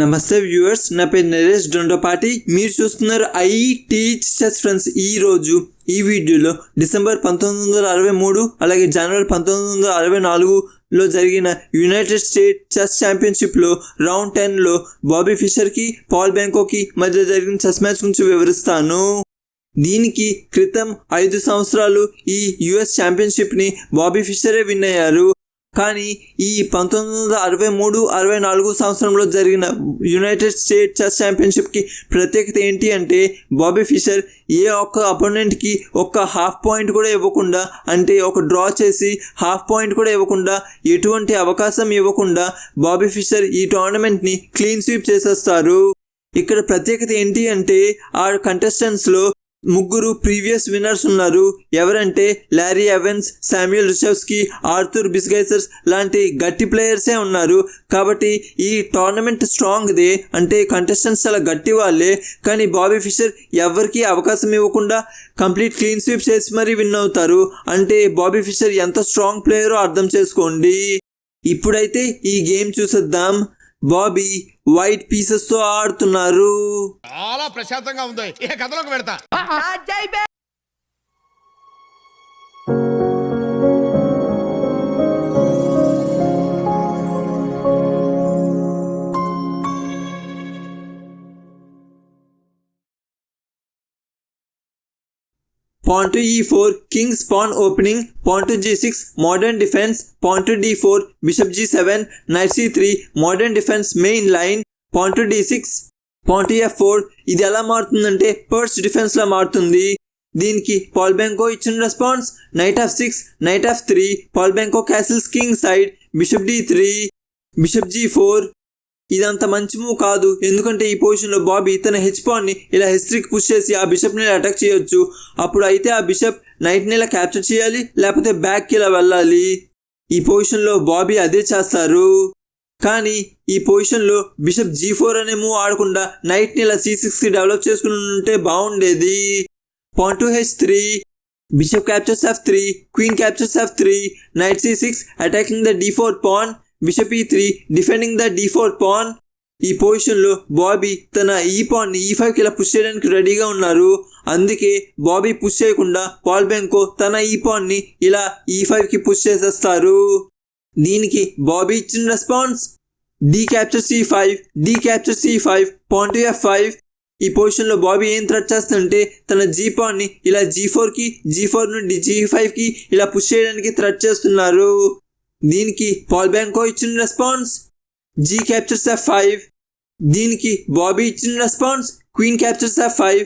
నమస్తే వ్యూవర్స్ నా పేరు నరేష్ డొండపాటి. మీరు చూస్తున్నారు ఐ టీచ్ చెస్ ఫ్రెండ్స్ ఈ రోజు ఈ వీడియోలో డిసెంబర్ పంతొమ్మిది వందల అరవై మూడు అలాగే జనవరి పంతొమ్మిది వందల అరవై నాలుగులో జరిగిన యునైటెడ్ స్టేట్ చెస్ ఛాంపియన్షిప్లో రౌండ్ టెన్లో బాబీ ఫిషర్కి పాల్ బ్యాంకోకి మధ్య జరిగిన చెస్ మ్యాచ్ గురించి వివరిస్తాను. దీనికి క్రితం ఐదు సంవత్సరాలు ఈ యుఎస్ ఛాంపియన్షిప్ని బాబీ ఫిషరే విన్ అయ్యారు. కానీ ఈ పంతొమ్మిది వందల అరవై మూడు అరవై నాలుగు సంవత్సరంలో జరిగిన యునైటెడ్ స్టేట్ చెస్ ఛాంపియన్షిప్కి ప్రత్యేకత ఏంటి అంటే బాబీ ఫిషర్ ఏ ఒక్క అపోనెంట్కి ఒక్క హాఫ్ పాయింట్ కూడా ఇవ్వకుండా అంటే ఒక డ్రా చేసి హాఫ్ పాయింట్ కూడా ఇవ్వకుండా ఎటువంటి అవకాశం ఇవ్వకుండా బాబీ ఫిషర్ ఈ టోర్నమెంట్ని క్లీన్ స్వీప్ చేసేస్తారు. ఇక్కడ ప్రత్యేకత ఏంటి అంటే ఆ కంటెస్టెంట్స్లో ముగ్గురు ప్రీవియస్ విన్నర్స్ ఉన్నారు. ఎవరంటే Larry Evans Samuel Reshevsky Arthur Bisguiers లాంటి గట్టి ప్లేయర్సే ఉన్నారు. కాబట్టి ఈ టోర్నమెంట్ స్ట్రాంగ్దే. అంటే కంటెస్టెంట్స్ చాలా గట్టి వాళ్ళే. కానీ బాబీ ఫిషర్ ఎవరికి అవకాశం ఇవ్వకుండా కంప్లీట్ క్లీన్ స్వీప్ చేసి మరీ విన్ అవుతారు. అంటే బాబీ ఫిషర్ ఎంత స్ట్రాంగ్ ప్లేయరో అర్థం చేసుకోండి. ఇప్పుడైతే ఈ గేమ్ చూసేద్దాం. బాబీ వైట్ పీసెస్తో ఆడుతున్నారు. చాలా ప్రశాంతంగా ఉంది. ఇక కథలోకి పెడతా pawn to e4 king's pawn opening pawn to g6 modern defense pawn to d4 bishop g7 knight c3 modern defense main line pawn to d6 pawn to f4 ఇది ఎలా మారుతుందంటే పర్స్ డిఫెన్స్ లా మారుతుంది దీనికి పాల్ బెంకో ఇచ్చిన response knight f six knight f three Pal Benko castles king side bishop d three bishop g four ఇదంత మంచి move కాదు. ఎందుకంటే ఈ పొజిషన్లో బాబీ తన హెచ్ పాన్ని ఇలా హిస్టరీకి పుష్ చేసి ఆ బిషప్ని అటాక్ చేయొచ్చు. అప్పుడు అయితే ఆ బిషప్ నైట్ని ఇలా క్యాప్చర్ చేయాలి లేకపోతే బ్యాక్కి ఇలా వెళ్ళాలి. ఈ పొజిషన్లో బాబీ అదే చేస్తారు. కానీ ఈ పొజిషన్లో బిషప్ జీ ఫోర్ అనే మూవ్ ఆడకుండా నైట్ని ఇలా సి సిక్స్కి డెవలప్ చేసుకుని ఉంటే బాగుండేది. Point two h three bishop captures f three queen captures f three knight c six attacking the d four pawn bishop e three defending the d four pawn ఈ పొజిషన్లో బాబీ తన ఈ పాన్ని ఈ ఫైవ్కి ఇలా పుష్ చేయడానికి రెడీగా ఉన్నారు. అందుకే బాబీ పుష్ చేయకుండా పాల్ బ్యాంకో తన ఈ పాన్ని ఇలా ఈ ఫైవ్కి పుష్ చేసేస్తారు. దీనికి బాబీ ఇచ్చిన response d capture c five d capture c five point f five ఈ పొజిషన్లో బాబీ ఏం థ్రెట్ చేస్తుంటే తన జీ పాన్ని ఇలా జీ ఫోర్కి జీ ఫోర్ నుండి జీ ఫైవ్కి ఇలా పుష్ చేయడానికి థ్రెట్ చేస్తున్నారు. దీనికి పాల్ బ్యాంకో ఇచ్చిన response. G captures f five. దీనికి బాబీ ఇచ్చిన response queen captures f five.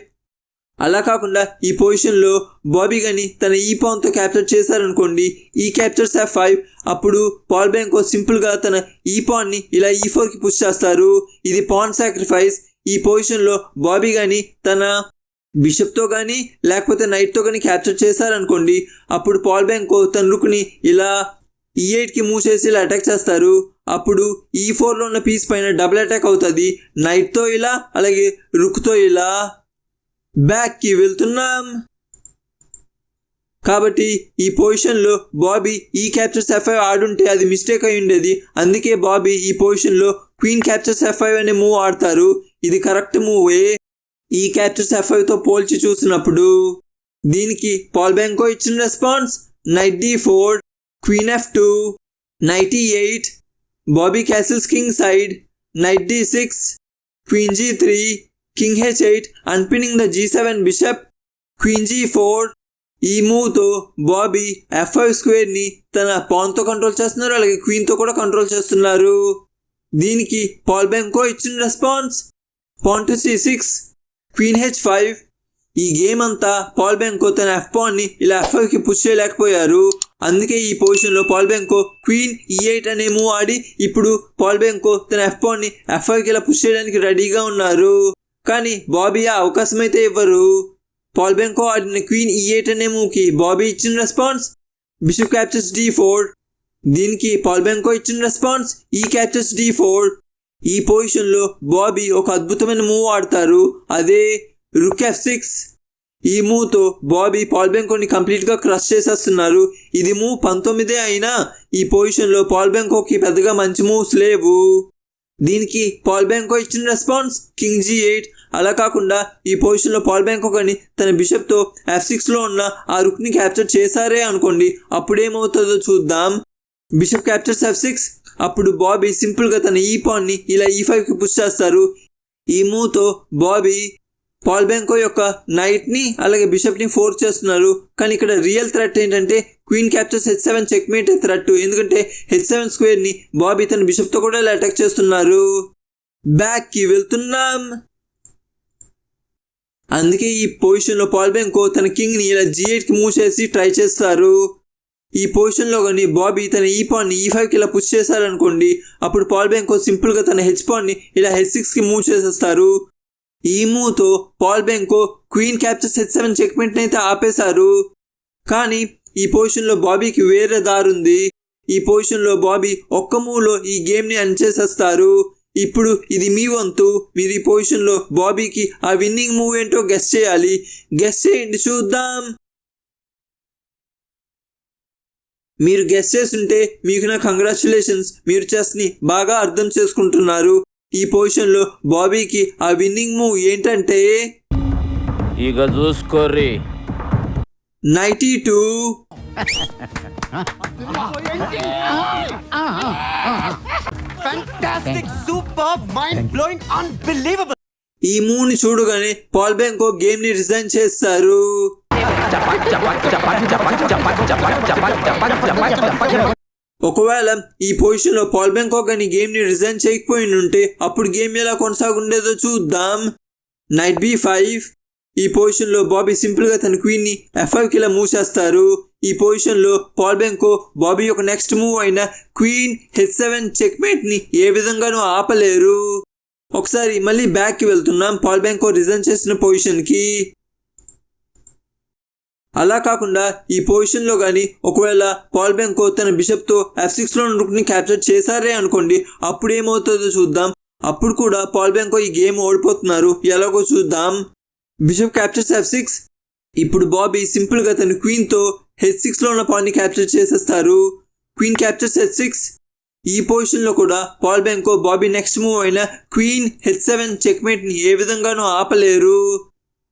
అలా కాకుండా ఈ పొజిషన్లో బాబీ గని తన ఈ పాన్తో క్యాప్చర్ చేశారనుకోండి ఈ క్యాప్చర్స్ ఎఫ్ ఫైవ్ అప్పుడు పాల్ బ్యాంకో సింపుల్గా తన ఈ పాన్ని ఇలా ఈ ఫోర్కి పుష్ చేస్తారు. ఇది పాన్ సాక్రిఫైస్. ఈ పొజిషన్లో బాబీ కానీ తన బిషప్తో కానీ లేకపోతే నైట్తో కానీ క్యాప్చర్ చేశారనుకోండి అప్పుడు పాల్ బ్యాంకో తన రుక్ని ఇలా ఈ ఎయిట్కి మూవ్ చేసి ఇలా అటాక్ చేస్తారు. అప్పుడు e ఈ ఫోర్లో ఉన్న పీస్ పైన డబుల్ అటాక్ అవుతుంది. నైట్తో ఇలా అలాగే రుక్తో ఇలా బ్యాక్కి వెళ్తున్నాం. కాబట్టి ఈ పొజిషన్లో బాబీ ఈ క్యాప్చర్స్ ఎఫ్ ఆడుంటే అది మిస్టేక్ అయి ఉండేది. అందుకే బాబీ ఈ పొజిషన్లో క్వీన్ క్యాప్చర్స్ ఎఫ్ ఐవ్ అనే మూవ్ ఆడతారు. ఇది కరెక్ట్ మూవే ఈ క్యాప్చర్స్ ఎఫ్ పోల్చి చూసినప్పుడు దీనికి పాల్ బ్యాంకో ఇచ్చిన response knight d four queen f two ninety eight Bobby castles king side knight six queen g three king h eight unpinning the g seven bishop queen g four ఈ మూవ్తో Bobby F five స్క్వేర్ని తన పాన్తో control చేస్తున్నారు. అలాగే క్వీన్తో కూడా control చేస్తున్నారు. దీనికి పాల్ బ్యాంకో ఇచ్చిన response pawn to c six queen h five ఈ గేమ్ అంతా పాల్ బ్యాంకో తన ఎఫ్ పాన్ని ఇలా ఎఫ్ పుష్ చేయలేకపోయారు. అందుకే ఈ పొజిషన్లో పాల్ క్వీన్ ఈ ఎయిట్ అనే మూవ్ ఆడి ఇప్పుడు పాల్ తన ఎఫ్ పాన్ని ఎఫ్ఐకి ఇలా పుష్ చేయడానికి రెడీగా ఉన్నారు. కానీ బాబీ ఆ అవకాశం అయితే ఇవ్వరు. పాల్ ఆడిన క్వీన్ ఈ ఎయిట్ అనే మూవ్కి బాబీ ఇచ్చిన response bishop captures d four దీనికి పాల్ ఇచ్చిన response e captures d four ఈ పొజిషన్లో బాబీ ఒక అద్భుతమైన మూవ్ ఆడతారు. అదే రుక్ ఎఫ్ సిక్స్ ఈ మూవ్తో బాబీ పాల్ బెంకోని కంప్లీట్గా క్రష్ చేసేస్తున్నారు. ఇది మూవ్ పంతొమ్మిదే అయినా ఈ పొజిషన్లో పాల్ బెంకోకి పెద్దగా మంచి మూవ్స్ లేవు. దీనికి పాల్ బ్యాంకో ఇచ్చిన రెస్పాన్స్ కింగ్ జీ ఎయిట్. అలా కాకుండా ఈ పొజిషన్లో పాల్ బ్యాంకో కానీ తన బిషప్తో ఎఫ్ సిక్స్లో ఉన్న ఆ రుక్ని క్యాప్చర్ చేశారే అనుకోండి అప్పుడేమవుతుందో చూద్దాం. Bishop captures f six. అప్పుడు బాబీ సింపుల్గా తన ఈ పాన్ని ఇలా ఈ ఫైవ్కి పుష్ చేస్తారు. ఈ మూవ్తో బాబీ పాల్ బ్యాంకో యొక్క నైట్ని అలాగే బిషప్ని ఫోర్స్ చేస్తున్నారు. కానీ ఇక్కడ రియల్ థ్రెట్ ఏంటంటే queen captures h seven checkmate threat ఎందుకంటే హెచ్ సెవెన్ స్క్వేర్ని బాబీ తన బిషప్తో కూడా ఇలా అటాక్ చేస్తున్నారు. బ్యాక్కి వెళ్తున్నాం. అందుకే ఈ పొజిషన్లో పాల్ బ్యాంకో తన కింగ్ని ఇలా జీ ఎయిట్కి మూవ్ చేసి ట్రై చేస్తారు. ఈ పొజిషన్లో కానీ బాబీ తన ఈ పాన్ని ఈ ఫైవ్కి ఇలా పుష్ చేశారనుకోండి అప్పుడు పాల్ బ్యాంకో సింపుల్గా తన హెచ్ పాన్ని ఇలా హెచ్ సిక్స్కి మూవ్ చేసేస్తారు. ఈ మూవ్తో Pal Benko queen capture set seven checkmate అయితే ఆపేశారు. కానీ ఈ పొజిషన్లో బాబీకి వేరే దారుంది ఈ పొజిషన్లో బాబీ ఒక్క మూవ్లో ఈ గేమ్ని అణచేసేస్తారు ఇప్పుడు ఇది మీ వంతు. మీరు ఈ పొజిషన్లో బాబీకి ఆ విన్నింగ్ మూవ్ ఏంటో గెస్ చేయాలి. గెస్ చేయండి చూద్దాం. మీరు గెస్ చేస్తుంటే మీకు నా కంగ్రాచులేషన్స్ మీరు చెస్ని బాగా అర్థం చేసుకుంటున్నారు. ఈ పొజిషన్లో బాబీకి ఆ విన్నింగ్ మూవ్ ఏంటంటే ఇక చూసుకోర్రి నైటీ టూ. ఈ మూవ్ని చూడగానే పాల్ బ్యాంకో గేమ్ని రిజైన్ చేస్తారు ఒకవేళ ఈ పొజిషన్లో పాల్ బ్యాంకో కానీ గేమ్ని రిజైన్ చేయకపోయి ఉంటే అప్పుడు గేమ్ ఎలా కొనసాగుండేదో చూద్దాం. Knight b five. ఈ పొజిషన్లో బాబీ సింపుల్గా తన క్వీన్ని ఎఫ్కి ఇలా మూవ్ చేస్తారు. ఈ పొజిషన్లో పాల్ బ్యాంకో బాబీ యొక్క నెక్స్ట్ మూవ్ అయిన క్వీన్ హెచ్ సెవెన్ చెక్మేట్ని ఏ విధంగానూ ఆపలేరు. ఒకసారి మళ్ళీ బ్యాక్కి వెళ్తున్నాం పాల్ బ్యాంకో రిజైన్ చేసిన పొజిషన్కి అలా కాకుండా ఈ పొజిషన్లో కానీ ఒకవేళ పాల్ బ్యాంకో తన బిషప్తో ఎఫ్ సిక్స్లో క్యాప్చర్ చేశారే అనుకోండి అప్పుడు ఏమవుతుందో చూద్దాం. అప్పుడు కూడా పాల్ బ్యాంకో ఈ గేమ్ ఓడిపోతున్నారు. ఎలాగో చూద్దాం. బిషప్ క్యాప్చర్స్ ఎఫ్ సిక్స్ ఇప్పుడు బాబీ సింపుల్గా తన క్వీన్తో హెచ్ సిక్స్లో ఉన్న పాల్ని క్యాప్చర్ చేసేస్తారు. క్వీన్ క్యాప్చర్స్ హెచ్ సిక్స్ ఈ పొజిషన్లో కూడా Pal Benko Bobby next move అయిన క్వీన్ హెచ్ సెవెన్ చెక్మేట్ని ఏ విధంగానూ ఆపలేరు.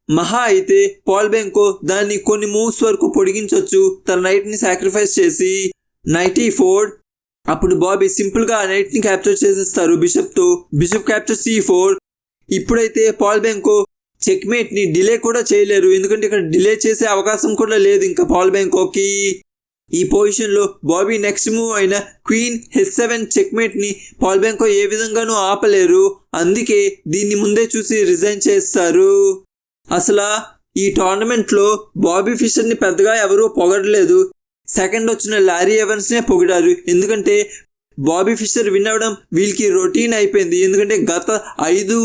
మహా అయితే పాల్ బెంకో దాన్ని కొన్ని మూవ్స్ వరకు పొడిగించవచ్చు తన నైట్ని సాక్రిఫైస్ చేసి. నైటీ ఫోర్ అప్పుడు బాబీ సింపుల్గా ఆ నైట్ని క్యాప్చర్ చేసేస్తారు బిషప్తో బిషప్ క్యాప్చర్ సి ఫోర్ ఇప్పుడైతే పాల్ బెంకో చెక్మేట్ని డిలే కూడా చేయలేరు. ఎందుకంటే ఇక్కడ డిలే చేసే అవకాశం కూడా లేదు ఇంకా పాల్ బెంకోకి. ఈ పొజిషన్లో బాబీ నెక్స్ట్ మూవ్ అయిన క్వీన్ హెచ్ సెవెన్ చెక్మేట్ని పాల్ బెంకో ఏ విధంగానూ ఆపలేరు. అందుకే దీన్ని ముందే చూసి రిజైన్ చేస్తారు. అసలు ఈ టోర్నమెంట్లో బాబీ ఫిషర్ని పెద్దగా ఎవరూ పొగడలేదు. సెకండ్ వచ్చిన లారీ ఎవన్స్నే పొగిడారు. ఎందుకంటే బాబీ ఫిషర్ విన్ అవ్వడం వీళ్ళకి రొటీన్ అయిపోయింది. ఎందుకంటే గత ఐదు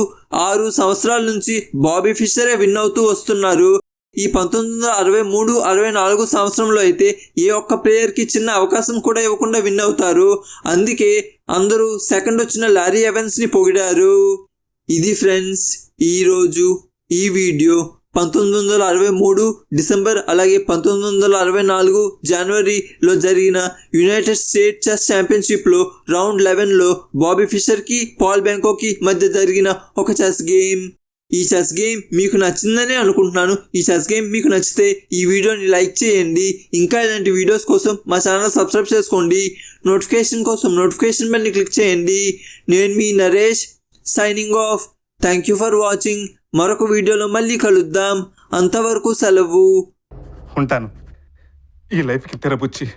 ఆరు సంవత్సరాల నుంచి బాబీ ఫిషరే విన్ అవుతూ వస్తున్నారు. ఈ పంతొమ్మిది వందల అరవై మూడు అరవై నాలుగు సంవత్సరంలో అయితే ఏ ఒక్క ప్లేయర్కి చిన్న అవకాశం కూడా ఇవ్వకుండా విన్ అవుతారు. అందుకే అందరూ సెకండ్ వచ్చిన లారీ ఎవెన్స్ని పొగిడారు. ఇది ఫ్రెండ్స్ ఈరోజు ఈ వీడియో పంతొమ్మిది వందల అరవై మూడు డిసెంబర్ అలాగే పంతొమ్మిది వందల అరవై నాలుగు జనవరిలో జరిగిన యునైటెడ్ స్టేట్ చెస్ ఛాంపియన్షిప్లో రౌండ్ లెవెన్లో బాబీ ఫిషర్కి పాల్ బ్యాంకోకి మధ్య జరిగిన ఒక చెస్ గేమ్. ఈ చెస్ గేమ్ మీకు నచ్చిందనే అనుకుంటున్నాను. ఈ చెస్ గేమ్ మీకు నచ్చితే ఈ వీడియోని లైక్ చేయండి. ఇంకా ఇలాంటి వీడియోస్ కోసం మా ఛానల్ సబ్స్క్రైబ్ చేసుకోండి. నోటిఫికేషన్ కోసం నోటిఫికేషన్ బెల్ని క్లిక్ చేయండి. నేను మీ Naresh signing off. Thank you for watching మరొక వీడియోలో మళ్ళీ కలుద్దాం. అంతవరకు సెలవు. ఉంటాను. ఈ లైఫ్కి తెరపుచ్చి